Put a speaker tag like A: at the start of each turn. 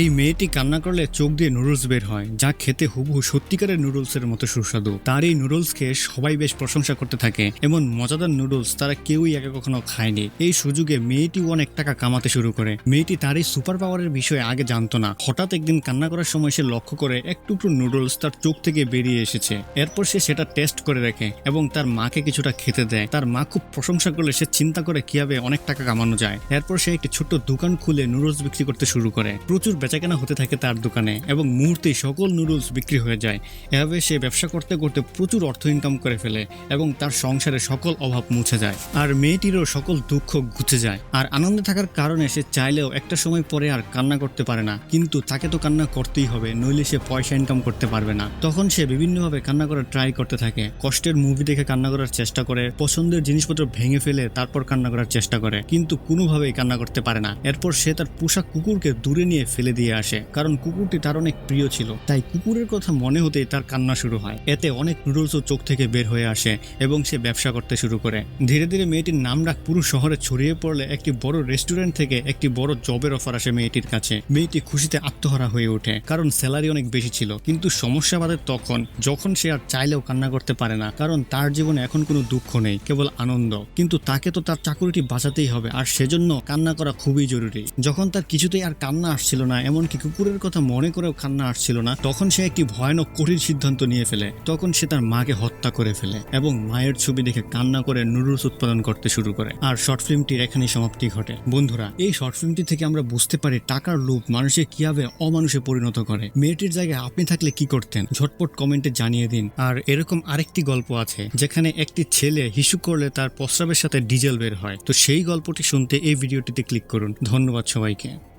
A: এই মেয়েটি কান্না করলে চোখ দিয়ে নুডলস বের হয়, যা খেতে হুবহু সত্যিকারের নুডলসের মতো সুস্বাদু। তার এই নুডলস খেয়ে সবাই বেশ প্রশংসা করতে থাকে। এমন মজাদার নুডলস তারা কেউই আগে কখনো খায়নি। এই সুযোগে মেয়েটি অনেক টাকা কামাতে শুরু করে। মেয়েটি তার এই সুপার পাওয়ারের বিষয়ে আগে জানতো না। হঠাৎ একদিন কান্না করার সময় সে লক্ষ্য করে এক টুকরো নুডলস তার চোখ থেকে বেরিয়ে এসেছে। এরপর সে সেটা টেস্ট করে রাখে এবং তার মাকে কিছুটা খেতে দেয়। তার মা খুব প্রশংসা করলে সে চিন্তা করে কীভাবে অনেক টাকা কামানো যায়। এরপর সে একটি ছোট্ট দোকান খুলে নুডলস বিক্রি করতে শুরু করে। প্রচুর বেচাকেনা হতে থাকে তার দোকানে এবং মুহূর্তেই সকল নুডলস বিক্রি হয়ে যায়। এভাবে সে ব্যবসা করতে করতে প্রচুর অর্থ ইনকাম করে ফেলে এবং তার সংসারে সকল অভাব মুছে যায়। আর মেয়েটিরও সকল দুঃখ ঘুচে যায়। আর আনন্দে থাকার কারণে সে চাইলেও একটা সময় পরে আর কান্না করতে পারে না। কিন্তু তাকে তো কান্না করতেই হবে, নইলে সে পয়সা ইনকাম করতে পারবে না। তখন সে বিভিন্নভাবে কান্না করার ট্রাই করতে থাকে। কষ্টের মুভি দেখে কান্না করার চেষ্টা করে, পছন্দের জিনিসপত্র ভেঙে ফেলে তারপর কান্না করার চেষ্টা করে। কিন্তু কোনোভাবেই কান্না করতে পারে না। এরপর সে তার পোষা কুকুরকে দূরে নিয়ে ফেলে দিয়ে আসে, কারণ কুকুরটি তার অনেক প্রিয় ছিল। তাই কুকুরের কথা মনে হতেই তার কান্না শুরু হয়। এতে অনেক নুডলসও চোখ থেকে বের হয়ে আসে এবং সে ব্যবসা করতে শুরু করে। ধীরে ধীরে মেয়েটির নাম ডাক পুরো শহরে ছড়িয়ে পড়লে একটি বড় রেস্টুরেন্ট থেকে একটি বড় জবের অফার আসে মেয়েটির কাছে। মেয়েটি খুশিতে আত্মহারা হয়ে ওঠে, কারণ স্যালারি অনেক বেশি ছিল। কিন্তু সমস্যা বাদে তখন, যখন সে আর চাইলেও কান্না করতে পারে না, কারণ তার জীবনে এখন কোনো দুঃখ নেই, কেবল আনন্দ। কিন্তু তাকে তো তার চাকুরিটি বাঁচাতেই হবে, আর সেজন্য কান্না করা খুবই জরুরি। যখন তার কিছুতেই আর কান্না আসছিল না এমনকি কুকুরের কথা মনে করেও কান্না আসছিল না। তখন সে একটি ভয়ানক কঠিন সিদ্ধান্ত নিয়ে ফেলে। তখন সে তার মাকে হত্যা করে ফেলে এবং মায়ের ছবি দেখে কান্না করে নুডলস উৎপাদন করতে শুরু করে। আর শর্ট ফিল্মটির এখানেই সমাপ্তি ঘটে। বন্ধুরা, এই শর্ট ফিল্মটি থেকে আমরা বুঝতে পারি টাকার লোভ মানুষের কীভাবে অমানুষে পরিণত করে। মেয়েটির জায়গায় আপনি থাকলে কি করতেন? ঝটপট কমেন্টে জানিয়ে দিন। আর এরকম আরেকটি গল্প আছে, যেখানে একটি ছেলে হিসু করলে তার প্রস্রাবের সাথে ডিজেল বের হয়। তো সেই গল্পটি শুনতে এই ভিডিওটিতে ক্লিক করুন। ধন্যবাদ সবাইকে।